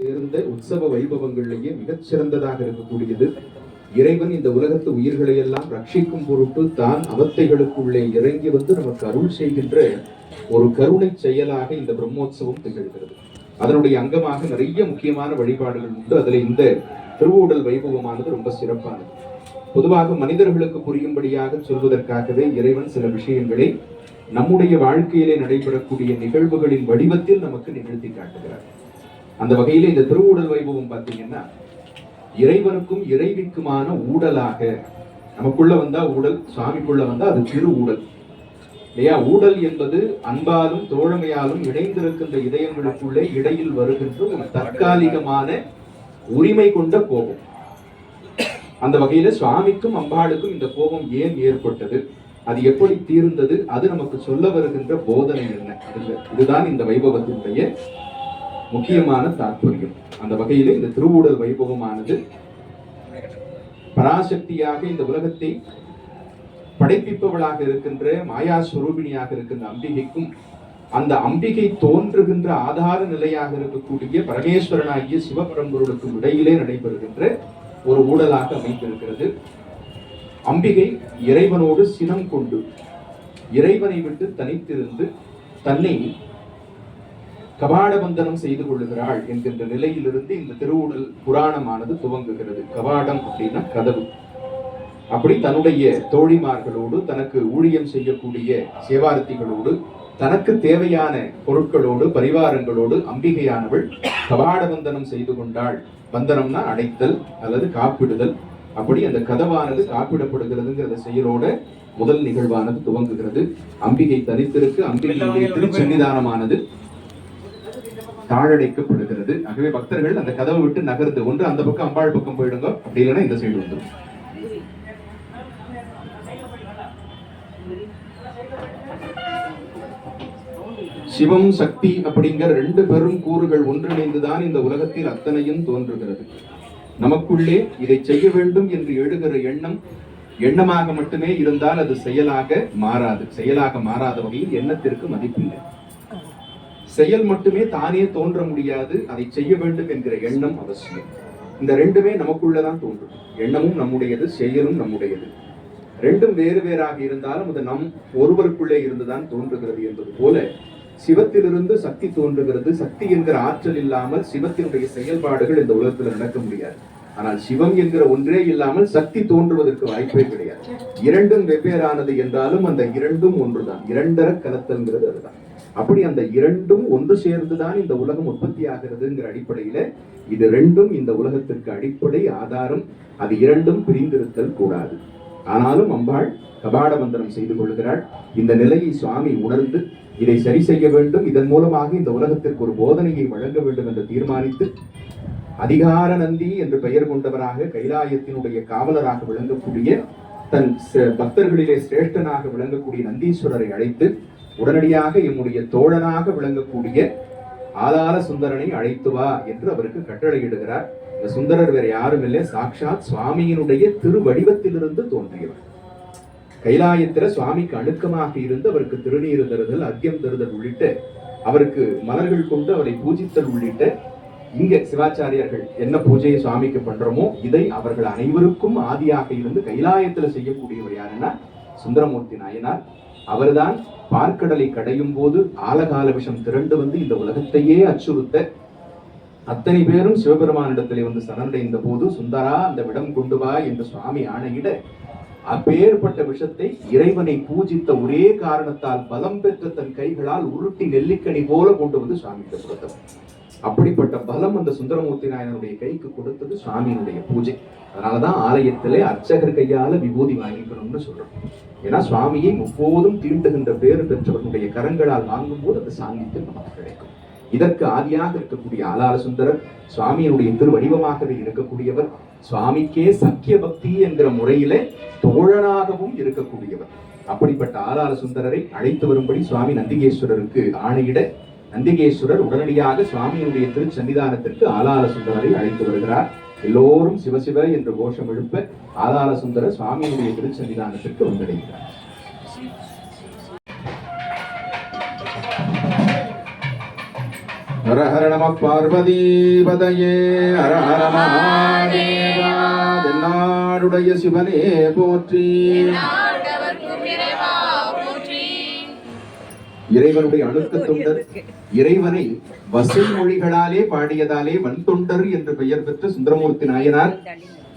சேர்ந்த உற்சவ வைபவங்களிலேயே மிகச்சிறந்ததாக இருக்கக்கூடியது. இறைவன் இந்த உலகத்து உயிர்களை எல்லாம் ரட்சிக்கும் பொருட்டு தான் அவத்தைகளுக்குள்ளே இறங்கி வந்து நமக்கு அருள் செய்கின்ற ஒரு கருணை செயலாக இந்த பிரம்மோற்சவம் திகழ்கிறது. அதனுடைய அங்கமாக நிறைய முக்கியமான வழிபாடுகள் உண்டு. அதுல இந்த திருவூடல் வைபவமானது ரொம்ப சிறப்பானது. பொதுவாக மனிதர்களுக்கு புரியும்படியாக சொல்வதற்காகவே இறைவன் சில விஷயங்களை நம்முடைய வாழ்க்கையிலே நடைபெறக்கூடிய நிகழ்வுகளின் வடிவத்தில் நமக்கு நிகழ்த்தி காட்டுகிறார். அந்த வகையில் இந்த திருவுடல் வைபவம் பார்த்தீங்கன்னா இறைவனுக்கும் இறைவிக்குமான ஊடலாக நமக்குள்ள வந்தா ஊடல் சுவாமிக்குள்ள வந்தா அது திரு ஊடல். இல்லையா? ஊடல் என்பது அன்பாலும் தோழமையாலும் இணைந்திருக்கின்ற இதயங்களுக்குள்ளே இடையில் வருகின்ற ஒரு தற்காலிகமான உரிமை கொண்ட கோபம். அந்த வகையில சுவாமிக்கும் அம்பாளுக்கும் இந்த கோபம் ஏன் ஏற்பட்டது? அது எப்படி தீர்ந்தது? அது நமக்கு சொல்ல வருகின்ற போதனை என்ன? இதுதான் இந்த வைபவத்தினுடைய முக்கியமான தாற்பயம். அந்த வகையிலே இந்த திருவூடல் வைபவமானது பராசக்தியாக இந்த உலகத்தை படைப்பிப்பவளாக இருக்கின்ற மாயா சுரூபிணியாக இருக்கின்ற அம்பிகைக்கும் அந்த அம்பிகை தோன்றுகின்ற ஆதார நிலையாக இருக்கக்கூடிய பரமேஸ்வரனாகிய சிவபரம்பொருளுக்கும் இடையிலே நடைபெறுகின்ற ஒரு ஊடலாக அமைந்திருக்கிறது. அம்பிகை இறைவனோடு சினம் கொண்டு இறைவனை விட்டு தனித்திருந்து தன்னை கபாடபந்தனம் செய்து கொள்ளுகிறாள் என்கின்ற நிலையிலிருந்து இந்த திருவுடல் புராணமானது துவங்குகிறது. கபாடம் அப்படின்னா கதவு. அப்படி தன்னுடைய தோழிமார்களோடு தனக்கு ஊழியம் செய்யக்கூடிய சேவாரத்திகளோடு தனக்கு தேவையான பொருட்களோடு பரிவாரங்களோடு அம்பிகையானவள் கபாடபந்தனம் செய்து கொண்டாள். பந்தனம்னா அடைத்தல் அல்லது காப்பிடுதல். அப்படி அந்த கதவானது காப்பிடப்படுகிறதுங்கிற செயலோட முதல் நிகழ்வானது துவங்குகிறது. அம்பிகை தனித்திருக்கு அம்பிகையுடைய திருச்சன்னிதானமானது. தாழடைக்கப்படுகிறது. ஆகவே பக்தர்கள் அந்த கதவை விட்டு நகர்ந்து ஒன்று அந்த பக்கம் அம்பாள் பக்கம் போயிடுங்க. அப்படி இல்லைன்னா இந்த சைடு வந்துடும் சிவம் சக்தி அப்படிங்கிற ரெண்டு பெரும் கூறுகள் ஒன்றிணைந்துதான் இந்த உலகத்தில் அத்தனையும் தோன்றுகிறது. நமக்குள்ளே இதை செய்ய வேண்டும் என்று எழுகிற எண்ணம் எண்ணமாக மட்டுமே இருந்தால் அது செயலாக மாறாது. செயலாக மாறாத வகையில் எண்ணத்திற்கு மதிப்பில்லை. செயல் மட்டுமே தானே தோன்ற முடியாது அதை செய்ய வேண்டும் என்கிற எண்ணம் அவசியம். இந்த ரெண்டுமே நமக்குள்ளதான் தோன்றும். எண்ணமும் நம்முடையது செயலும் நம்முடையது. ரெண்டும் வேறு வேறாக இருந்தாலும் அது நம் ஒருவருக்குள்ளே இருந்துதான் தோன்றுகிறது என்பது போல சிவத்திலிருந்து சக்தி தோன்றுகிறது. சக்தி என்கிற ஆற்றல் இல்லாமல் சிவத்தினுடைய செயல்பாடுகள் இந்த உலகத்தில் நடக்க முடியாது. ஆனால் சிவம் என்கிற ஒன்றே இல்லாமல் சக்தி தோன்றுவதற்கு வாய்ப்பே கிடையாது. இரண்டும் வெவ்வேறானது என்றாலும் அந்த இரண்டும் ஒன்றுதான். இரண்டர கலத்தல்கிறது அதுதான். அப்படி அந்த இரண்டும் ஒன்று சேர்ந்துதான் இந்த உலகம் உற்பத்தி ஆகிறதுங்கிற அடிப்படையில இது ரெண்டும் இந்த உலகத்திற்கு அடிப்படை ஆதாரம். அது இரண்டும் பிரிந்திருத்தல் கூடாது. ஆனாலும் அம்பாள் கபாடபந்தனம் செய்து கொள்கிறாள். இந்த நிலையை சுவாமி உணர்ந்து இதை சரி செய்ய வேண்டும். இதன் மூலமாக இந்த உலகத்திற்கு ஒரு போதனையை வழங்க வேண்டும் என்று தீர்மானித்து அதிகார நந்தி என்று பெயர் கொண்டவராக கைலாயத்தினுடைய காவலராக விளங்கக்கூடிய தன் ச- பக்தர்களிலே சிரேஷ்டனாக விளங்கக்கூடிய நந்தீஸ்வரரை அழைத்து உடனடியாக எம்முடைய தோழனாக விளங்கக்கூடிய ஆதார சுந்தரனை அழைத்து வா என்று அவருக்கு கட்டளையிடுகிறார். இந்த சுந்தரர் வேற யாரும் இல்லை. சாக்ஷாத் சுவாமியினுடைய திருவடிவத்திலிருந்து தோன்றியவர். கைலாயத்தில சுவாமிக்கு அணுக்கமாக இருந்து அவருக்கு திருநீறு தருதல் அத்தியம் தருதல் உள்ளிட்ட அவருக்கு மலர்கள் கொண்டு அவரை பூஜித்தல் உள்ளிட்ட இங்க சிவாச்சாரியார்கள் என்ன பூஜையை சுவாமிக்கு பண்றோமோ இதை அவர்கள் அனைவருக்கும் ஆதியாக இருந்து கைலாயத்துல செய்யக்கூடியவர் யாருன்னா சுந்தரமூர்த்தி நாயனார். அவர்தான் பார்க்கடலை கடையும் போது ஆலகால விஷம் திரண்டு வந்து இந்த உலகத்தையே அச்சுறுத்த அத்தனை பேரும் சிவபெருமானிடத்திலே வந்து சரணடைந்த போது சுந்தரா அந்த விடம் கொண்டு வா என்று சுவாமி ஆணையிட அப்பேற்பட்ட விஷத்தை இறைவனை பூஜித்த ஒரே காரணத்தால் பலம் பெற்ற தன் கைகளால் உருட்டி நெல்லிக்கனி போல கொண்டு வந்து சுவாமிக்கு கொடுத்தவர் அப்படிப்பட்ட பலம் அந்த சுந்தரமூர்த்தி நாயனருடைய கைக்கு கொடுத்தது சுவாமியினுடைய பூஜை. அதனாலதான் ஆலயத்திலே அர்ச்சகர் கையால விபூதி வாங்கிக்கணும்னு சொல்றோம். ஏன்னா சுவாமியை முப்போதும் தீண்டுகின்ற பேர் பெற்றவர்களுடைய கரங்களால் வாங்கும் போது அந்த சாநித்தியம் நமக்கு கிடைக்கும். இதற்கு ஆதியாக இருக்கக்கூடிய ஆலால சுந்தரர் சுவாமியினுடைய திருவடிவமாகவே இருக்கக்கூடியவர் சுவாமிக்கே சக்கிய பக்தி என்கிற முறையிலே தோழனாகவும் இருக்கக்கூடியவர். அப்படிப்பட்ட ஆலால சுந்தரரை அழைத்து வரும்படி சுவாமி நந்திகேஸ்வரருக்கு ஆணையிட நந்திகேஸ்வரர் உடனடியாக சுவாமியினுடைய திருச்சன்னிதானத்திற்கு ஆலால சுந்தரரை அழைத்து வருகிறார். எல்லோரும் சிவசிவ என்று கோஷம் எழுப்ப ஆதார சுந்தர சுவாமியினுடைய திருச்சன்னிதானத்திற்கு வந்தடைகிறார் ஹர ஹர நம பார்வதீபதையே ஹர ஹர மகாதேவா தென்னாடுடைய சிவனே போற்றி. இறைவனுடைய அணுக்க தொண்டர் இறைவனை வசை மொழிகளாலே பாடியதாலே வன்தொண்டர் என்று பெயர் பெற்ற சுந்தரமூர்த்தி நாயனார்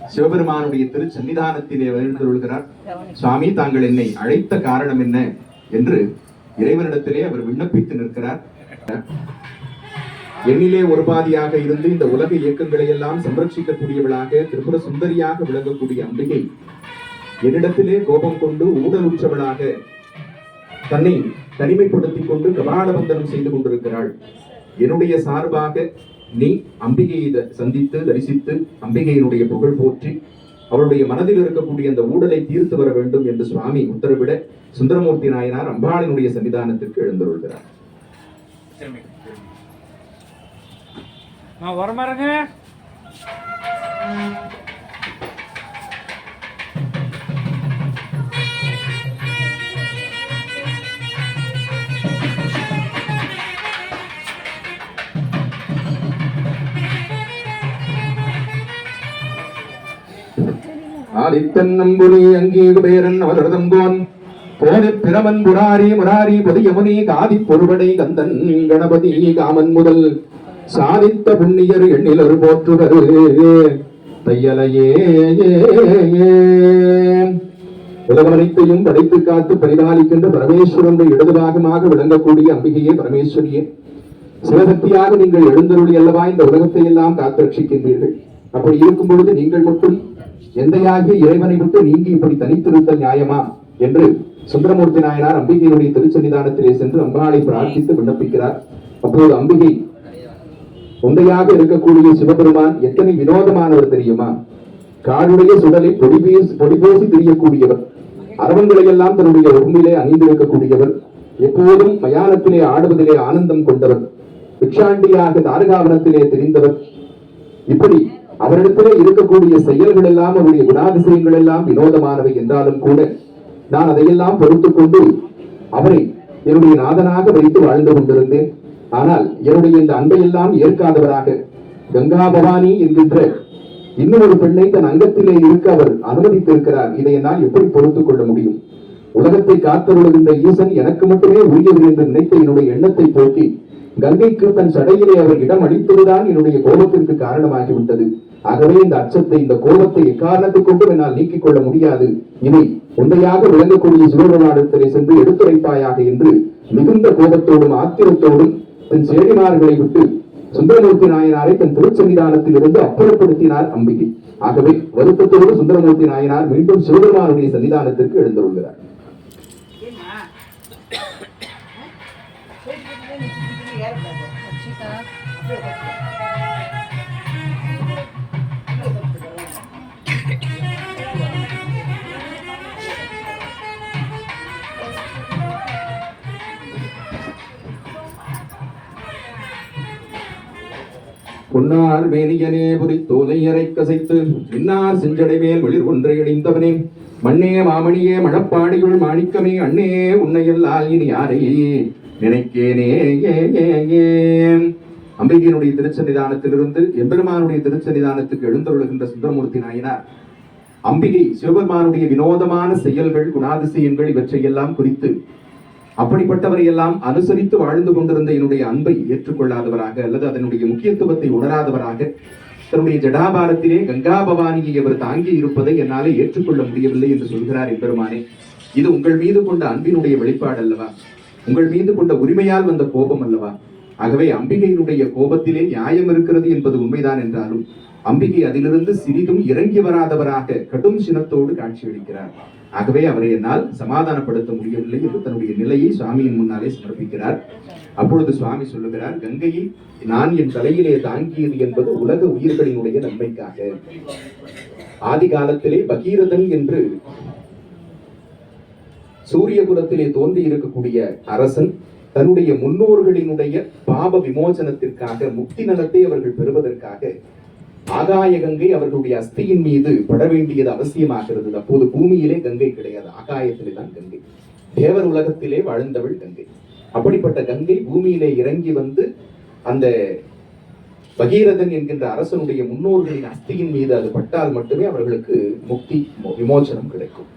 சிவபெருமானுடைய திருச்சன்னிதானத்திலே எழுந்தருள்கிறார் சுவாமி தாங்கள் என்னை அழைத்த காரணம் என்ன என்று இறைவனிடத்திலே அவர் விண்ணப்பித்து நிற்கிறார். எண்ணிலே ஒரு பாதியாக இருந்து இந்த உலக இயக்கங்களை எல்லாம் சம்ரட்சிக்கக்கூடியவளாக திரிபுர சுந்தரியாக விளங்கக்கூடிய அம்பிகை என்னிடத்திலே கோபம் கொண்டு ஊடலுற்றவளாக தன்னை தனிமைப்படுத்திக் கொண்டு கபாலபந்தனம் செய்து கொண்டிருக்கிறாள். என்னுடைய சார்பாக நீ அம்பிகையை த- சந்தித்து தரிசித்து அம்பிகையினுடைய புகழ் போற்றி அவளுடைய மனதில் இருக்கக்கூடிய அந்த ஊடலை தீர்த்து வர வேண்டும் என்று சுவாமி உத்தரவிட சுந்தரமூர்த்தி நாயனார் அம்பாளினுடைய சன்னிதானத்திற்கு எழுந்தருள்கிறார். நான் வரமாறேங்க ஆதித்தன் நம்புனி அங்கீகு பேரன் அவரதங்கோன் போனி பிரமன் முராரி முராரி பொதியமுனி காதி பொருவடை கந்தன் கணபதி காமன் முதல். சாதித்த புண்ணியர் எண்ணிலர் போற்றுவர். தையலையே. உலகமனைத்தையும் படைத்து காத்து பரிபாலிக்கின்ற பரமேஸ்வரனுடைய இடதுபாகமாக விளங்கக்கூடிய அம்பிகையே பரமேஸ்வரியே. சிவசக்தியாக நீங்கள் எழுந்தருளி அல்லவா இந்த உலகத்தை எல்லாம் காத்து ரட்சிக்கின்றீர்கள். அப்படி இருக்கும் பொழுது நீங்கள் மட்டும் எந்தையாகிய இறைவனை விட்டு நீங்கி இப்படி தனித்திருத்தல் நியாயமா? என்று சுந்தரமூர்த்தி நாயனார் அம்பிகையினுடைய திருச்சன்னிதானத்திலே சென்று அம்பாளை பிரார்த்தித்து விண்ணப்பிக்கிறார். அப்போது அம்பிகை உந்தையாக இருக்கக்கூடிய சிவபெருமான் எத்தனை வினோதமானவர் தெரியுமா? காடுடைய சுடலை பொடிபேசி பொடிபோசி தெரியக்கூடியவர். அரவங்களை எல்லாம் தன்னுடைய உண்மையிலே அணிந்திருக்கக்கூடியவர். எப்போதும் மயானத்திலே ஆடுவதிலே ஆனந்தம் கொண்டவர். பிக்ஷாண்டியாக தாரகாவனத்திலே தெரிந்தவர். இப்படி அவரிடத்திலே இருக்கக்கூடிய செயல்கள் எல்லாம் அவருடைய குணாதிசயங்கள் எல்லாம் வினோதமானவை என்றாலும் கூட நான் அதையெல்லாம் பொறுத்துக் கொண்டு அவரை என்னுடைய நாதனாக வைத்து வாழ்ந்து கொண்டிருந்தேன். ஆனால் என்னுடைய இந்த அன்பையெல்லாம் ஏற்காதவராக கங்கா பவானி என்கின்ற இன்னொரு பெண்ணை தன் அங்கத்திலே இருக்க அவர் அனுமதித்திருக்கிறார். இதை என்னால் எப்படி பொறுத்துக் கொள்ள முடியும்? உலகத்தை காத்தருளுகின்ற ஈசன் எனக்கு மட்டுமே உரியவர் என்று நினைத்த என்னுடைய எண்ணத்தை போக்கி கங்கைக்கு தன் சடையிலே அவர் இடம் அளித்ததுதான் என்னுடைய கோபத்திற்கு காரணமாகிவிட்டது. ஆகவே இந்த அச்சத்தை இந்த கோபத்தை எக்காரணத்தை கொண்டும் என்னால் நீக்கிக் கொள்ள முடியாது. இதை உண்மையாக விளங்கக்கூடிய சிவபெருமானத்திலே சென்று எடுத்துரைப்பாயாக என்று மிகுந்த கோபத்தோடும் ஆத்திரத்தோடும் தன் சேடிமார்களை விட்டு சுந்தரமூர்த்தி நாயனாரை தன் திருச்சன்னிதானத்தில் இருந்து அப்புறப்படுத்தினார் அம்பிகை. ஆகவே வருத்தத்தோடு சுந்தரமூர்த்தி நாயனார் மீண்டும் சிவபெருமானுடைய சன்னிதானத்திற்கு எழுந்துள்ளார் பொன்னார் மேனியனே புரி தோலையரை கசைத்து இன்னார் செஞ்சடை மேல் வெளிர் ஒன்றை இணைந்தவனே. மண்ணே மாமணியே மணப்பாடியுள் மாணிக்கமே அண்ணே உன்னையல்லால் இனி யாரையே நினைக்கேனே? ஏ, ஏ, அம்பிகையினுடைய திருச்சன்னிதானத்திலிருந்து எம்பெருமானுடைய திருச்சன்னிதானத்துக்கு எழுந்தருளுகின்ற சுந்தரமூர்த்தி நாயனார் அம்பிகை சிவபெருமானுடைய வினோதமான செயல்கள் குணாதிசயங்கள் இவற்றையெல்லாம் குறித்து அப்படிப்பட்டவரை எல்லாம் அனுசரித்து வாழ்ந்து கொண்டிருந்த என்னுடைய அன்பை ஏற்றுக்கொள்ளாதவராக அல்லது அதனுடைய முக்கியத்துவத்தை உணராதவராக தன்னுடைய ஜடாபாரத்திலே கங்கா பவானியை அவர் தாங்கி இருப்பதை என்னாலே ஏற்றுக்கொள்ள முடியவில்லை என்று சொல்கிறார் எம்பெருமானே. இது உங்கள் மீது கொண்ட அன்பினுடைய வெளிப்பாடு அல்லவா? உங்கள் மீது கொண்ட உரிமையால் வந்த கோபம் அல்லவா? ஆகவே அம்பிகையினுடைய கோபத்திலே நியாயம் இருக்கிறது என்பது உண்மைதான் என்றாலும் அம்பிகை அதிலிருந்து சிறிதும் இறங்கி வராதவராக கடும் சினத்தோடு காட்சியளிக்கிறார். ஆகவே அவரை என்னால் சமாதானப்படுத்த முடியவில்லை என்று தன்னுடைய நிலையை சுவாமியின் முன்னாலே சமர்ப்பிக்கிறார். அப்பொழுது சுவாமி சொல்லுகிறார் கங்கையை நான் என் தலையிலே தாங்கியது என்பது உலக உயிர்களினுடைய நன்மைக்காக. ஆதி காலத்திலே பகீரதன் என்று சூரிய குலத்திலே தோன்றி இருக்கக்கூடிய அரசன் தன்னுடைய முன்னோர்களினுடைய பாப விமோசனத்திற்காக முக்தி நலத்தை அவர்கள் பெறுவதற்காக ஆகாய கங்கை அவர்களுடைய அஸ்தியின் மீது பட வேண்டியது அவசியமாகிறது. அப்போது பூமியிலே கங்கை கிடையாது. ஆகாயத்திலே தான் கங்கை. தேவர் உலகத்திலே வாழ்ந்தவள் கங்கை. அப்படிப்பட்ட கங்கை பூமியிலே இறங்கி வந்து அந்த பகீரதன் என்கின்ற அரசனுடைய முன்னோர்களின் அஸ்தியின் மீது அது பட்டால் மட்டுமே அவர்களுக்கு முக்தி விமோச்சனம் கிடைக்கும்.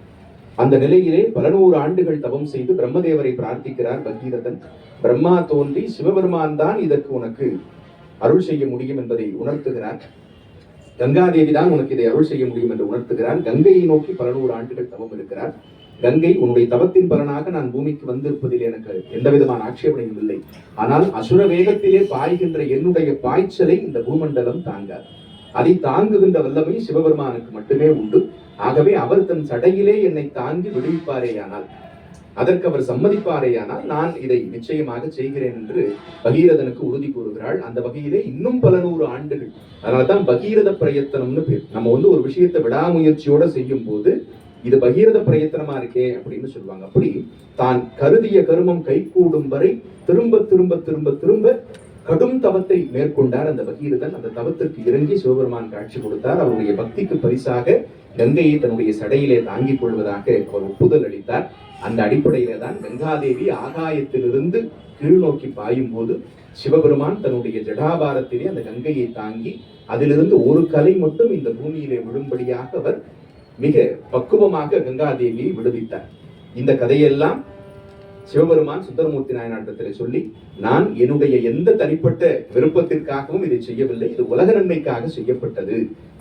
அந்த நிலையிலே பல நூறு ஆண்டுகள் தவம் செய்து பிரம்மதேவரை பிரார்த்திக்கிறார் பகீரதன். பிரம்மா தோன்றி சிவபெருமான் தான் இதற்கு உனக்கு அருள் செய்ய முடியும் என்பதை உணர்த்துகிறார். கங்காதேவி தான் உனக்கு இதை அருள் செய்ய முடியும் என்று உணர்த்துகிறார். கங்கையை நோக்கி பல நூறு ஆண்டுகள் தவம் இருக்கிறார். கங்கை உன்னுடைய தவத்தின் பலனாக நான் பூமிக்கு வந்திருப்பதில் எனக்கு எந்த விதமான ஆட்சேபனையும் இல்லை. ஆனால் அசுர வேகத்திலே பாய்கின்ற என்னுடைய பாய்ச்சலை இந்த பூமண்டலம் தாங்காது. அதை தாங்குகின்ற வல்லமை சிவபெருமானுக்கு மட்டுமே உண்டு. ஆகவே அவர் தன் சடையிலே என்னை தாங்கி விடுவிப்பாரேயானால் அதற்கு அவர் சம்மதிப்பாரேயானால் நான் இதை நிச்சயமாக செய்கிறேன் என்று பகீரதனுக்கு உறுதி கூறுகிறாள். அந்த வகையிலே இன்னும் பல நூறு ஆண்டுகள். அதனால தான் பகீரத பிரயத்தனம்னு பேர். நம்ம வந்து ஒரு விஷயத்தை விடாமுயற்சியோட செய்யும் போது இது பகீரத பிரயத்தனமா இருக்கே அப்படின்னு சொல்லுவாங்க. அப்படி தான் கருதிய கருமம் கைகூடும் வரை திரும்ப திரும்ப திரும்ப திரும்ப கடும் தவத்தை மேற்கொண்டார் அந்த பகீரதன். அந்த தவத்திற்கு இறங்கி சிவபெருமான் காட்சி கொடுத்தார். அவருடைய பக்திக்கு பரிசாக கங்கையை தன்னுடைய சடையிலே தாங்கிக் கொள்வதாக அவர் ஒப்புதல் அளித்தார். அந்த அடிப்படையில தான் கங்காதேவி ஆகாயத்திலிருந்து கீழ் நோக்கி பாயும் போது சிவபெருமான் தன்னுடைய ஜடாபாரத்திலே அந்த கங்கையை தாங்கி அதிலிருந்து ஒரு கலை மட்டும் இந்த பூமியிலே விழும்படியாக அவர் மிக பக்குவமாக கங்காதேவியை விடுவித்தார். இந்த கதையெல்லாம் சிவபெருமான் சுந்தரமூர்த்தி நாயனாட்டத்தில் சொல்லி நான் என்னுடைய எந்த தனிப்பட்ட விருப்பத்திற்காகவும் இதை செய்யவில்லை. இது உலக நன்மைக்காக செய்யப்பட்டது.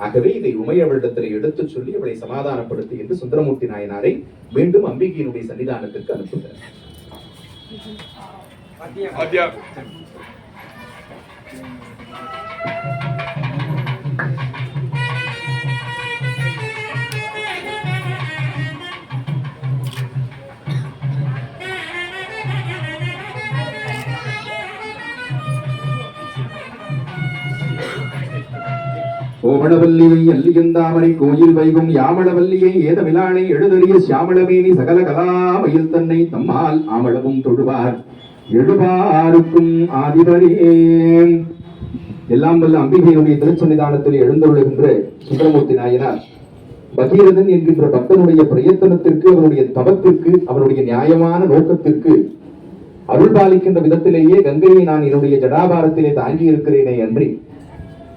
ஆகவே இதை உமையவளிடத்தில் எடுத்துச் சொல்லி அவளை சமாதானப்படுத்தி என்று சுந்தரமூர்த்தி நாயனாரை மீண்டும் அம்பிகையினுடைய சன்னிதானத்திற்கு அனுப்புகிறார். ஓமளவல்லியை அல்லியந்தாமரை கோயில் வைகும் யாமளவல்லியை ஏதமிலானை எழுதறிய சியாமளமேனி சகல கலாமையில் தன்னை தம்மால் ஆமளவும் தொழுவார். எழுபாருக்கும் ஆதிபரே. எல்லாம் வல்ல அம்பிகையுடைய திருச்சன்னிதானத்தில் எழுந்தருளுகின்ற சுந்தரமூர்த்தி நாயனார் பகீரதன் என்கின்ற பக்தனுடைய பிரயத்தனத்திற்கு அவருடைய தவத்திற்கு அவருடைய நியாயமான நோக்கத்திற்கு அருள் பாலிக்கின்ற விதத்திலேயே கங்கையை நான் என்னுடைய ஜடாபாரத்திலே தாங்கி இருக்கிறேனே அன்றி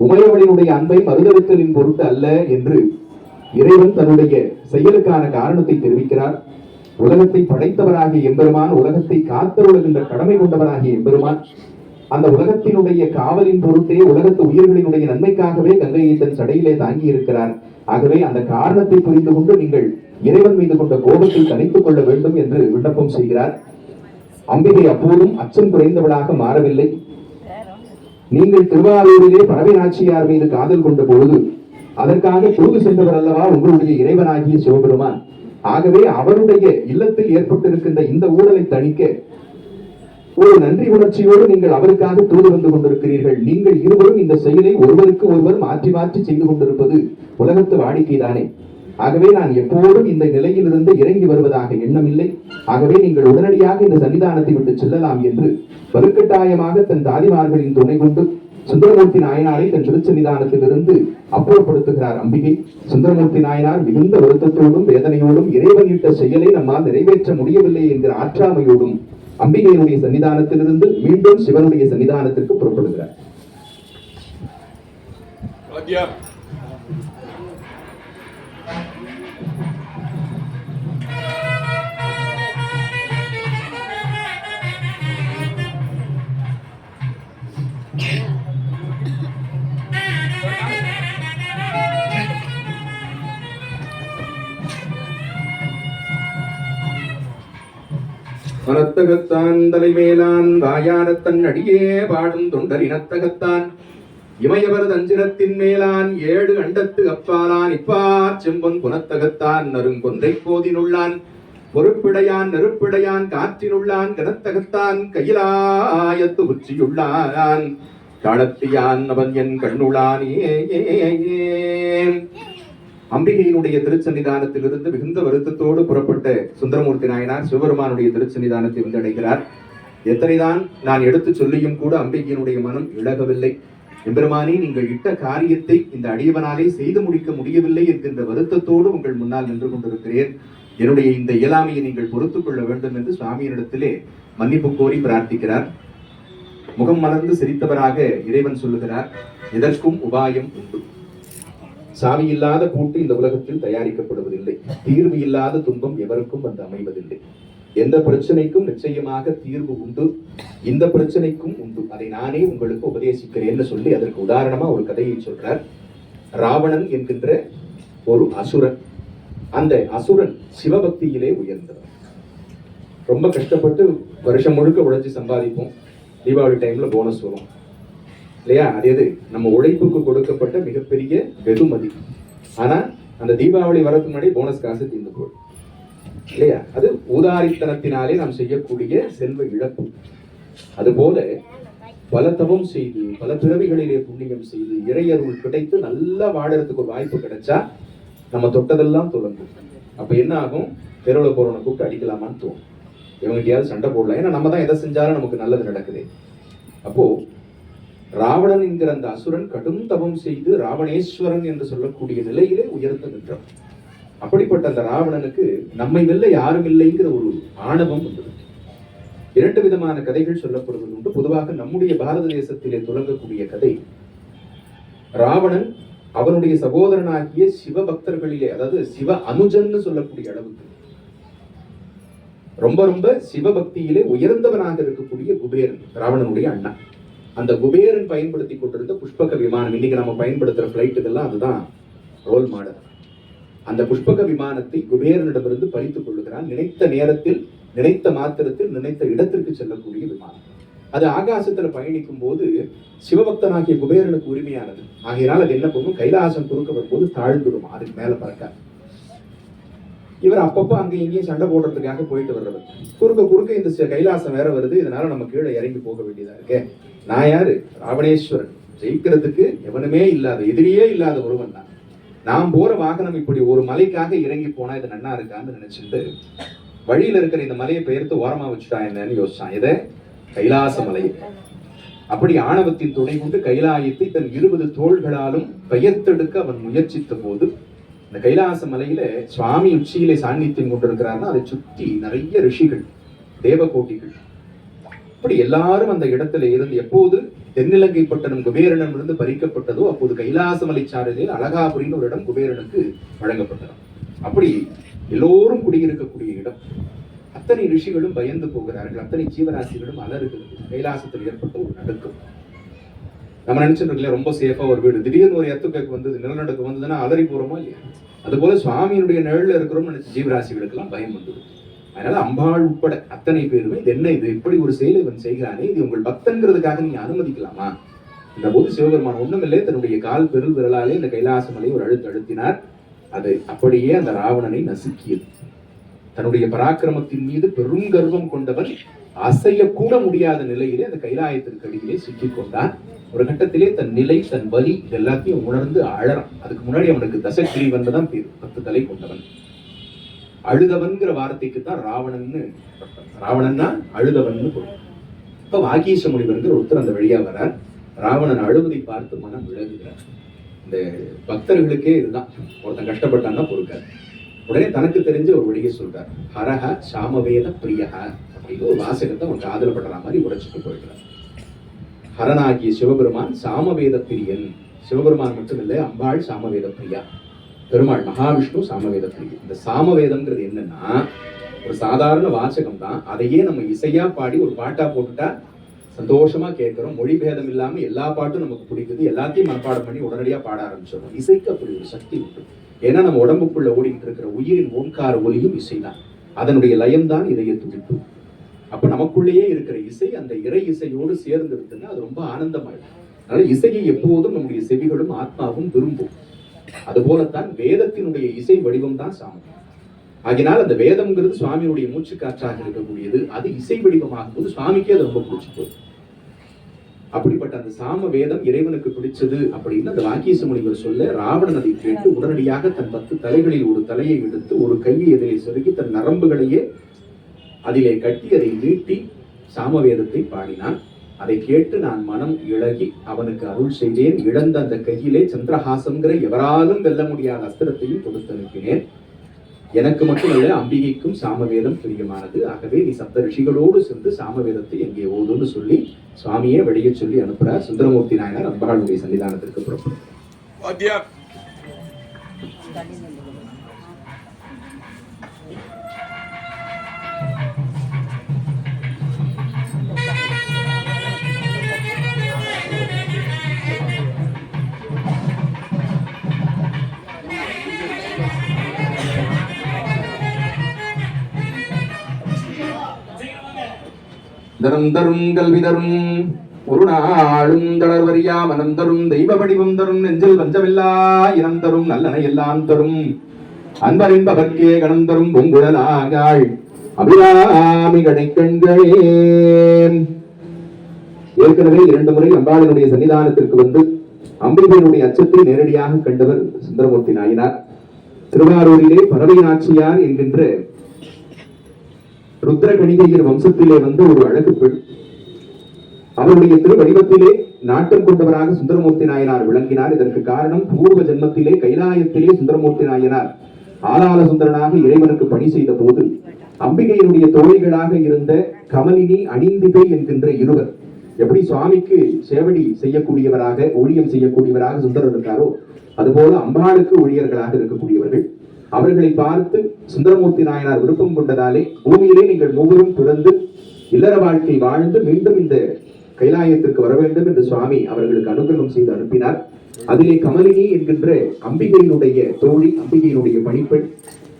உமையவளினுடைய அன்பை மறுதளித்தலின் பொருட்டு அல்ல என்று இறைவன் தன்னுடைய செயலுக்கான காரணத்தை தெரிவிக்கிறார். உலகத்தை படைத்தவராகிய எம்பெருமான் உலகத்தை காத்தருளுகின்ற கடமை கொண்டவராகிய எம்பெருமான் அந்த உலகத்தினுடைய காவலின் பொருட்டே உலகத்து உயிர்களினுடைய நன்மைக்காகவே கங்கையை தன் சடையிலே தாங்கி இருக்கிறார் ஆகவே அந்த காரணத்தை புரிந்து கொண்டு நீங்கள் இறைவன் மீது கொண்ட கோபத்தை தணித்துக் கொள்ள வேண்டும் என்று விண்ணப்பம் செய்கிறார். அம்பிகை அப்போதும் அச்சம் குறைந்தவளாக மாறவில்லை. நீங்கள் திருவாரூரிலே பறவை மீது காதல் கொண்ட பொழுது அதற்காக தூது சென்றவர் அல்லவா உங்களுடைய இறைவனாகிய சிவபெருமான்? ஆகவே அவருடைய இல்லத்தில் ஏற்பட்டிருக்கின்ற இந்த ஊழலை தணிக்க ஒரு நன்றி உணர்ச்சியோடு நீங்கள் அவருக்காக தூது வந்து கொண்டிருக்கிறீர்கள். நீங்கள் இருவரும் இந்த செயலை ஒருவருக்கு ஒருவர் மாற்றி மாற்றி செய்து கொண்டிருப்பது உலகத்து வாடிக்கைதானே. ஆகவே நான் எப்போதும் இந்த நிலையிலிருந்து இறங்கி வருவதாக எண்ணமில்லை. ஆகவே நீங்கள் உடனடியாக இந்த சன்னிதானத்தை விட்டு செல்லலாம் என்று வலுக்கட்டாயமாக தன் தாதிமார்களின் துணை கொண்டு சுந்தரமூர்த்தி நாயனாரை தன் திருச்சன்னிதானத்திலிருந்து அப்புறப்படுத்துகிறார் அம்பிகை. சுந்தரமூர்த்தி நாயனார் மிகுந்த வருத்தத்தோடும் வேதனையோடும் இறைவனிட்ட செயலை நம்மால் நிறைவேற்ற முடியவில்லை என்கிற ஆற்றாமையோடும் அம்பிகையினுடைய சன்னிதானத்திலிருந்து மீண்டும் சிவனுடைய சன்னிதானத்திற்கு புறப்படுகிறார். மனத்தகத்தான் தலைமேலான் வாயானத்தன் அடியே பாடும் தொண்டர் இனத்தகத்தான். இமயவர் தஞ்சிரத்தின் மேலான் ஏழு அண்டத்து அப்பாலான் இப்பார் செம்பொன் புனத்தகத்தான் நறுங்கொன்றை போதினுள்ளான். பொறுப்பிடையான் நெருப்பிடையான் காற்றினுள்ளான் கனத்தகத்தான் கையிலாயத்து உச்சியுள்ளான். காலத்தியான் அவன் என் கண்ணுளானே ஏ. அம்பிகையினுடைய திருச்சன்னிதானத்திலிருந்து மிகுந்த வருத்தத்தோடு புறப்பட்ட சுந்தரமூர்த்தி நாயனார் சிவபெருமானுடைய திருச்சன்னிதானத்தை வந்து அடைகிறார் எத்தனைதான் நான் எடுத்து சொல்லியும் கூட அம்பிகையினுடைய மனம் இழகவில்லை எம்பெருமானே நீங்கள் இட்ட காரியத்தை இந்த அடியவனாலே செய்து முடிக்க முடியவில்லை என்கின்ற வருத்தத்தோடு உங்கள் முன்னால் நின்று கொண்டிருக்கிறேன். என்னுடைய இந்த இயலாமையை நீங்கள் பொறுத்துக் கொள்ள வேண்டும் என்று சுவாமியினிடத்திலே மன்னிப்பு கோரி பிரார்த்திக்கிறார். முகம் மலர்ந்து சிரித்தவராக இறைவன் சொல்லுகிறார் இதற்கும் உபாயம் உண்டு. சாவி இல்லாத கூட்டு இந்த உலகத்தில் தயாரிக்கப்படுவதில்லை. தீர்வு இல்லாத துன்பம் எவருக்கும் வந்து அமைவதில்லை. எந்த பிரச்சனைக்கும் நிச்சயமாக தீர்வு உண்டு. இந்த பிரச்சனைக்கும் உண்டு. அதை நானே உங்களுக்கு உபதேசிக்கிறேன்னு சொல்லி அதற்கு உதாரணமா ஒரு கதையை சொல்றார். ராவணன் என்கின்ற ஒரு அசுரன். அந்த அசுரன் சிவபக்தியிலே உயர்ந்தவர் ரொம்ப கஷ்டப்பட்டு வருஷம் முழுக்க உழைச்சி சம்பாதிப்போம். தீபாவளி டைம்ல போனஸ் வரும். இல்லையா? அது எது? நம்ம உழைப்புக்கு கொடுக்கப்பட்ட மிகப்பெரிய வெகுமதி. ஆனால் அந்த தீபாவளி வரதுக்கு முன்னாடி போனஸ் காசு தீர்ந்து போடும் இல்லையா? அது ஊதாரித்தனத்தினாலே நாம் செய்யக்கூடிய செல்வ இழப்பு. அதுபோல பல தவம் செய்து பல பிறவிகளிலே புண்ணியம் செய்து இறையருள் கிடைத்து நல்லா வாழறதுக்கு ஒரு வாய்ப்பு கிடைச்சா நம்ம தொட்டதெல்லாம் தொடங்கும். அப்ப என்ன ஆகும்? தெருவில் போறவனை கூப்பிட்டு அடிக்கலாமான்னு தோணும். இவங்ககிட்டயாவது சண்டை போடலாம். ஏன்னா நம்ம தான் எதை செஞ்சாலும் நமக்கு நல்லது நடக்குது. அப்போ ராவணன் என்கிற அந்த அசுரன் கடும் தவம் செய்து ராவணேஸ்வரன் என்று சொல்லக்கூடிய நிலையிலே உயர்ந்து நின்றான். அப்படிப்பட்ட அந்த ராவணனுக்கு நம்மை வெல்ல யாரும் இல்லைங்கிற ஒரு ஆணவம் உண்டு இரண்டு விதமான கதைகள் சொல்லப்படுவது உண்டு. பொதுவாக நம்முடைய பாரத தேசத்திலே துலங்கக்கூடிய கதை ராவணன் அவனுடைய சகோதரனாகிய சிவ பக்தர்களிலே அதாவது சிவ அனுஜன்னு சொல்லக்கூடிய அளவுக்கு ரொம்ப ரொம்ப சிவபக்தியிலே உயர்ந்தவனாக இருக்கக்கூடிய குபேரன் ராவணனுடைய அண்ணா அந்த குபேரன் பயன்படுத்தி கொண்டிருந்த புஷ்பக விமானம் இன்னைக்கு நம்ம பயன்படுத்துற பிளைட்டுகள்லாம் அதுதான் ரோல் மாடல் அந்த புஷ்பக விமானத்தை குபேரனிடமிருந்து பறித்துக் கொள்ளுகிறான். நினைத்த நேரத்தில் நினைத்த மாத்திரத்தில் நினைத்த இடத்திற்கு செல்லக்கூடிய விமானம். அது ஆகாசத்துல பயணிக்கும் போது சிவபக்தனாகிய குபேரனுக்கு உரிமையானது. ஆகையினால் அது என்ன பண்ணும்? கைலாசம் குறுக்க வரும்போது தாழ்ந்துடும். அதுக்கு மேல பறக்காது. இவர் அப்பப்போ அங்கே இங்கேயும் சண்டை போடுறதுக்காக போயிட்டு வர்றவர். குறுக்க குறுக்க இந்த கைலாசம் வேற வருது. இதனால நம்ம கீழே இறங்கி போக வேண்டியதா இருக்கு. நான் யாரு? ராவணேஸ்வரன். ஜெயிக்கிறதுக்கு எவனுமே இல்லாத எதிரியே இல்லாத ஒருவன் தான் நான் போற வாகனம் இப்படி ஒரு மலைக்காக இறங்கி போனா இது நன்னா இருக்கான்னு நினைச்சிட்டு வழியில இருக்கிற இந்த மலையை பெயர்த்து ஓரமா வச்சுட்டா என்னன்னு யோசிச்சான். இதை கைலாச மலை. அப்படி ஆணவத்தின் துணை கொண்டு கைலாயத்தை தன் இருபது தோள்களாலும் பெயர்த்தெடுக்க அவன் முயற்சித்த போது இந்த கைலாச மலையில சுவாமி உச்சியிலே சாநித்தியம் கொண்டிருக்கிறார்னா அதை சுத்தி நிறைய ரிஷிகள் தேவகோட்டிகள் அப்படி எல்லாரும் அந்த இடத்துல இருந்து எப்போது தென்னிலங்கை பட்டணம் குபேரனிடமிருந்து பறிக்கப்பட்டதோ அப்போது கைலாசமலை சாரதியில் அழகாபுரின்னு ஒரு இடம் குபேரனுக்கு வழங்கப்பட்டது. அப்படி எல்லோரும் குடியிருக்கக்கூடிய இடம். அத்தனை ரிஷிகளும் பயந்து போகிறார்கள். அத்தனை ஜீவராசிகளும் அலறுகிறது. கைலாசத்தில் ஏற்பட்ட ஒரு நடுக்கம். நம்ம நினைச்சிருக்கல ரொம்ப சேஃபா ஒரு வீடு. திடீர்னு ஒரு எத்துக்கு வந்தது நிலநடுக்கம் வந்ததுன்னா அலறி போறோமா இல்லையா? அதுபோல சுவாமியினுடைய நிழல்ல இருக்கிறோம் நினைச்ச ஜீவராசிகளுக்கெல்லாம் பயம் வந்துடுது. அதனால அம்பாள் உட்பட அத்தனை பேருமே இது என்ன இது இப்படி ஒரு செயலை இவன் செய்கிறானே இது உங்கள் பக்தங்கிறதுக்காக நீங்க அனுமதிக்கலாமா? இந்த போது சிவபெருமான் ஒண்ணுமில்லை தன்னுடைய கால் பெருள் விரலாலே இந்த கைலாச மலை ஒரு அழுத்து அழுத்தினார். அது அப்படியே அந்த ராவணனை நசுக்கியது. தன்னுடைய பராக்கிரமத்தின் மீது பெரும் கர்வம் கொண்டவன் அசையக்கூட முடியாத நிலையிலே அந்த கைலாயத்திற்கு அடியிலே சிக்கிக் கொண்டான். ஒரு கட்டத்திலே தன் நிலை தன் வலி இது எல்லாத்தையும் உணர்ந்து அழறான். அதுக்கு முன்னாடி அவனுக்கு தசக்கிரி வந்ததான் பேர் பத்து தலை கொண்டவன். அழுதவன்கிற வார்த்தைக்கு தான் ராவணன்னு ராவணன்னா அழுதவன் பொருள். இப்ப வாகீச முனிவருங்கிற ஒருத்தர் அந்த வழியா வரார். ராவணன் அழுவதை பார்த்து மனம் விளங்குகிறார் இந்த பக்தர்களுக்கே இதுதான். ஒருத்தன் கஷ்டப்பட்டான்னா பொறுக்கார் உடனே தனக்கு தெரிஞ்ச ஒரு வழியை சொல்றார். ஹரஹ சாமவேத பிரியஹ அப்படின்னு ஒரு வாசகத்தை அவன் காதல் படுற மாதிரி உடைச்சிட்டு போயிடுறார் ஹரனாகிய சிவபெருமான் சாமவேத பிரியன். சிவபெருமான் மட்டும் இல்லை அம்பாள் சாமவேத பிரியா. பெருமாள் மகாவிஷ்ணு சாமவேத இந்த சாமவேதம்ங்கிறது என்னன்னா ஒரு சாதாரண வாசகம் தான் அதையே நம்ம இசையா பாடி ஒரு பாட்டா போட்டுட்டா சந்தோஷமா கேட்கிறோம். மொழி பேதம் இல்லாம எல்லா பாட்டும் நமக்கு பிடிக்குது. எல்லாத்தையும் மனப்பாடம் பண்ணி உடனடியா பாட ஆரம்பிச்சிடும் இசைக்கு அப்படி ஒரு சக்தி உண்டு. ஏன்னா நம்ம உடம்புக்குள்ள ஓடிக்கிட்டு இருக்கிற உயிரின் ஓங்கார ஒலியும் இசைதான். அதனுடைய லயம்தான் இதய துடிப்பு. அப்ப நமக்குள்ளேயே இருக்கிற இசை அந்த இறை இசையோடு சேர்ந்து இருக்குன்னா அது ரொம்ப ஆனந்தமாயிடும். அதனால இசையை எப்போதும் நம்முடைய செவிகளும் ஆத்மாவும் விரும்பும். அதுபோலத்தான் வேதத்தினுடைய இசை வடிவம் தான் சாமம் ஆகினால் அந்த வேதம்ங்கிறது சுவாமியுடைய மூச்சு காற்றாக இருக்கக்கூடியது. அது இசை வடிவமாகும் போது சுவாமிக்கே அது ரொம்ப பிடிச்சி போகுது. அப்படிப்பட்ட அந்த சாம வேதம் இறைவனுக்கு பிடிச்சது அப்படின்னு அந்த வாக்கியச முனிவர் சொல்ல ராவணன் அதை கேட்டு உடனடியாக தன் பத்து தலைகளில் ஒரு தலையை எடுத்து ஒரு கையை எதிலே செருகி தன் நரம்புகளையே அதிலே கட்டி அதை நீட்டி சாமவேதத்தை பாடினான். அதை கேட்டு நான் மனம் இழகி அவனுக்கு அருள் செய்தேன். இழந்த அந்த கையிலே சந்திரஹாசம்ங்கிற எவராலும் வெல்ல முடியாத அஸ்திரத்தையும் கொடுத்து அனுப்பினேன். எனக்கு மட்டுமல்ல அம்பிகைக்கும் சாமவேதம் பிரியமானது. ஆகவே நீ சப்த ரிஷிகளோடு சென்று சாமவேதத்தை எங்கே ஓதுன்னு சொல்லி சுவாமியே வெளியே சொல்லி அனுப்புற சுந்தரமூர்த்தி நாயனார் அம்பாளுடைய சன்னிதானத்திற்கு புறப்படும் தரும் தரும் கல்வி தரும். ஒரு நாளும் தளர்வறியா மனம் தரும். தெய்வ வடிவம் தரும். நெஞ்சில் வஞ்சமில்லா இனம் தரும். நல்லனை எல்லாம் தரும். அன்பரின்பவர்க்கே கணம் தரும். பொங்குழலாகாள் அபிராமி கண்களே ஏற்கனவே இரண்டு முறை அம்பாளினுடைய சன்னிதானத்திற்கு வந்து அம்பிகையினுடைய அச்சத்தை நேரடியாக கண்டவர் சுந்தரமூர்த்தி நாயினார். திருவாரூரிலே பறவை நாச்சியார் என்கின்ற ருத்ர கணிகையின் வம்சத்திலே வந்த ஒரு அழகு பெண். அவருடைய திருவடிவத்திலே நாட்டம் கொண்டவராக சுந்தரமூர்த்தி நாயனார் விளங்கினார். இதற்கு காரணம் பூர்வ ஜென்மத்திலே கைலாயத்திலே சுந்தரமூர்த்தி நாயனார் ஆலால சுந்தரனாக இறைவனுக்கு பணி செய்த போது அம்பிகையினுடைய தோழிகளாக இருந்த கமலினி அணிந்திகை என்கின்ற இருவர் எப்படி சுவாமிக்கு சேவடி செய்யக்கூடியவராக ஊழியம் செய்யக்கூடியவராக சுந்தரர் இருக்காரோ அதுபோல அம்பாளுக்கு ஊழியர்களாக இருக்கக்கூடியவர்கள். அவர்களை பார்த்து சுந்தரமூர்த்தி நாயனார் விருப்பம் கொண்டதாலே பூமியிலே நீங்கள் மூவரும் பிறந்து இல்லற வாழ்க்கை வாழ்ந்து மீண்டும் இந்த கைலாயத்திற்கு வர வேண்டும் என்று சுவாமி அவர்களுக்கு அனுகிரகம் செய்து அனுப்பினார். அதிலே கமலினி என்கின்ற அம்பிகையினுடைய தோழி அம்பிகையினுடைய பணிப்பெண்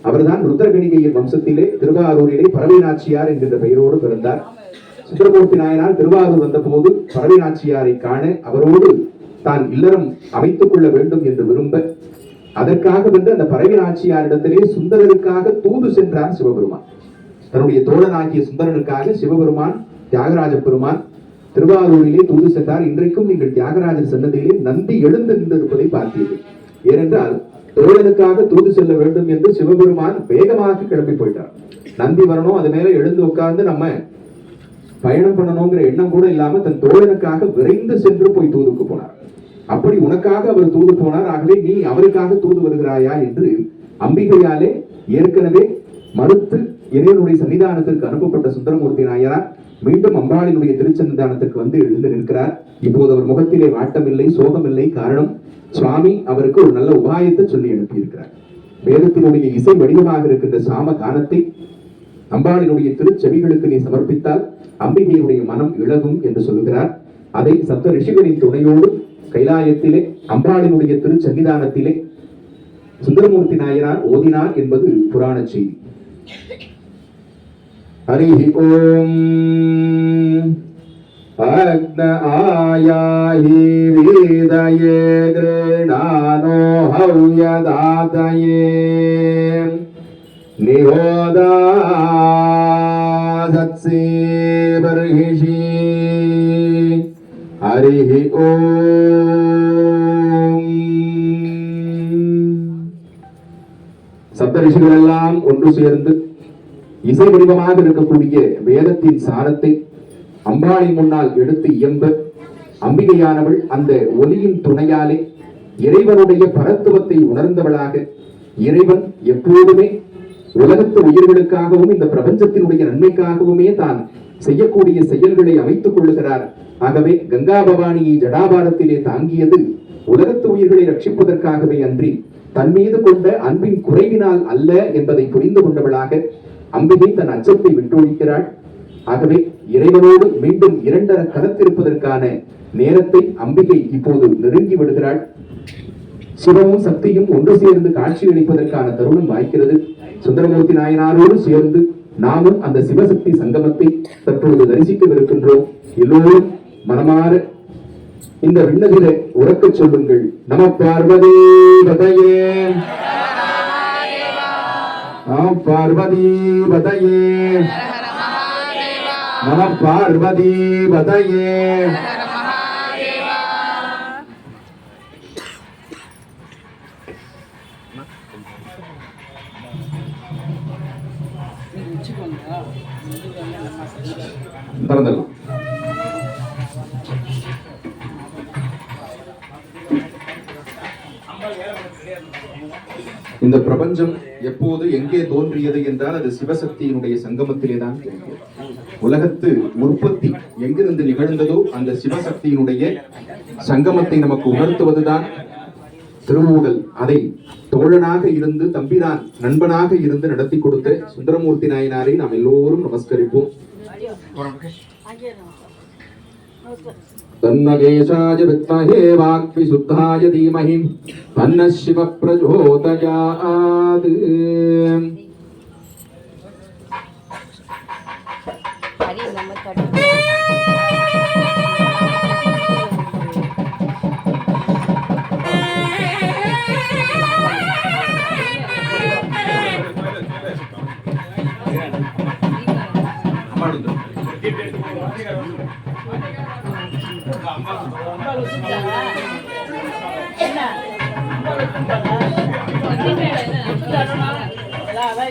அவர்தான் ருத்ரகணிகையின் வம்சத்திலே திருவாரூரிலே பறவை நாச்சியார் என்கின்ற பெயரோடு பிறந்தார். சுந்தரமூர்த்தி நாயனார் திருவாரூர் வந்தபோது பறவை நாச்சியாரை காண அவரோடு தான் இல்லறம் அமைத்துக் கொள்ள வேண்டும் என்று விரும்ப அதற்காக வந்து அந்த பறவை நாச்சியாரிடத்திலே சுந்தரருக்காக தூது சென்றார் சிவபெருமான். தன்னுடைய தோழனாகிய சுந்தரனுக்காக சிவபெருமான் தியாகராஜ பெருமான் திருவாரூரிலே தூது சென்றார். இன்றைக்கும் நீங்கள் தியாகராஜர் சன்னதியிலே நந்தி எழுந்து நின்றிருப்பதை பார்த்தீர்கள். ஏனென்றால் தோழனுக்காக தூது செல்ல வேண்டும் என்று சிவபெருமான் வேகமாக கிளம்பி போயிட்டார். நந்தி வரணும் அது மேல எழுந்து உட்கார்ந்து நம்ம பயணம் பண்ணணுங்கிற எண்ணம் கூட இல்லாம தன் தோழனுக்காக விரைந்து சென்று போய் தூதுக்கு போனார். அப்படி உனக்காக அவர் தூது போனார். ஆகவே நீ அவருக்காக தூது வருகிறாயா என்று அம்பிகையாலே ஏற்கனவே மறுத்து இறைவனுடைய சன்னிதானத்திற்கு அனுப்பப்பட்ட சுந்தரமூர்த்தி நாயனார் மீண்டும் அம்பாளினுடைய திருச்சன்னிதானத்திற்கு வந்து எழுந்து நிற்கிறார். இப்போது அவர் முகத்திலே வாட்டமில்லை சோகமில்லை. காரணம் சுவாமி அவருக்கு ஒரு நல்ல உபாயத்தை சொல்லி அனுப்பியிருக்கிறார். வேதத்தினுடைய இசை வடிவமாக இருக்கின்ற சாம கானத்தை அம்பாளினுடைய திருச்செவிகளுக்கு நீ சமர்ப்பித்தால் அம்பிகையினுடைய மனம் இழகும் என்று சொல்லுகிறார் அதை சப்த ரிஷிகளின் துணையோடு கைலாயத்திலே அம்பாளினுடைய திருச்சன்னிதானத்திலே சுந்தரமூர்த்தி நாயனார் ஓதினார் என்பது புராண செய்தி. ஹரி ஓம். அக்ன ஆயாஹி வீதயே கிருணானோ ஹவ்யதாதயே நிரோதா சத்சே பர்ஹிஷி. ஹரி ஓம். ஒன்று சேர்ந்து இசை வடிவமாக இருக்கக்கூடிய வேதத்தின் சாரத்தை அம்பாளின் முன்னால் எடுத்து இயம்ப அம்பிகையானவள் அந்த ஒலியின் துணையாலே இறைவனுடைய பரத்துவத்தை உணர்ந்தவளாக இறைவன் எப்போதுமே உலகத்து உயிர்களுக்காகவும் இந்த பிரபஞ்சத்தினுடைய நன்மைக்காகவுமே தான் செய்யக்கூடிய செயல்களை அமைத்துக் கொள்ளுகிறார். ஆகவே கங்கா பவானியை ஜடாபாரத்திலே தாங்கியது உலகத்து உயிர்களை ரட்சிப்பதற்காகவே அன்றி தன் மீது கொண்ட அன்பின் குறைவினால் அல்ல என்பதை புரிந்து கொண்டவளாக அம்பிகை தன் அச்சத்தை விட்டொழிக்கிறாள். ஆகவே இறைவனோடு மீண்டும் இரண்டர கலத்திருப்பதற்கான நேரத்தை அம்பிகை இப்போது நெருங்கி விடுகிறாள். சிவமும் சக்தியும் ஒன்று சேர்ந்து காட்சி அளிப்பதற்கான தருணம் வாய்க்கிறது சுந்தரமூர்த்தி நாயனாரோடு சேர்ந்து நாமும் அந்த சிவசக்தி சங்கமத்தை தற்பொழுது தரிசிக்கவிருக்கின்றோம். எல்லோரும் மனமாற இந்த விண்ணதில உறக்கச் சொல்லுங்கள். நம பார்வதி பதையே நம பார்வதி மகாதேவா நம பார்வதி மகாதேவா திறந்துடலாம். இந்த பிரபஞ்சம் எப்போது எங்கே தோன்றியது என்றால் அது சிவசக்தியினுடைய சங்கமத்திலே தான் உலகத்து உற்பத்தி எங்கிருந்து நிகழ்ந்ததோ அந்த சிவசக்தியினுடைய சங்கமத்தை நமக்கு உணர்த்துவதுதான் திருமூடல். அதை தோழனாக இருந்து தம்பிதான் நண்பனாக இருந்து நடத்தி கொடுத்த சுந்தரமூர்த்தி நாயனாரை நாம் எல்லோரும் நமஸ்கரிப்போம். तन्नगेशाय विद्महे वाक्विशुद्धाय धीमहि तन्नः शिवः प्रचोदयात्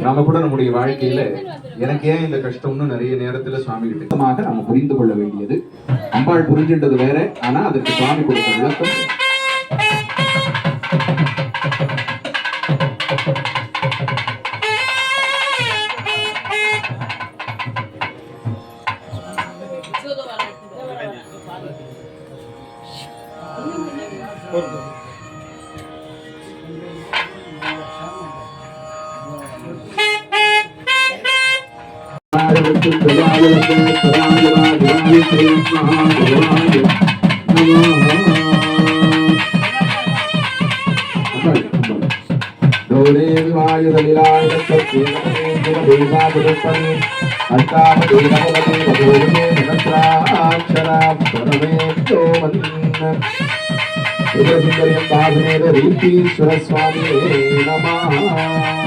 நாம கூட நம்முடைய வாழ்க்கையில எனக்கு ஏன் இந்த கஷ்டம்னு நிறைய நேரத்துல சுவாமி கிட்ட நாம புரிந்து கொள்ள வேண்டியது. அம்பாள் புரிஞ்சின்றது வேற ஆனா அதற்கு சுவாமி கொடுத்த விளக்கம் சுந்தரியம் பாதனேத ரீதீஸ்வர சுவாமியே நமः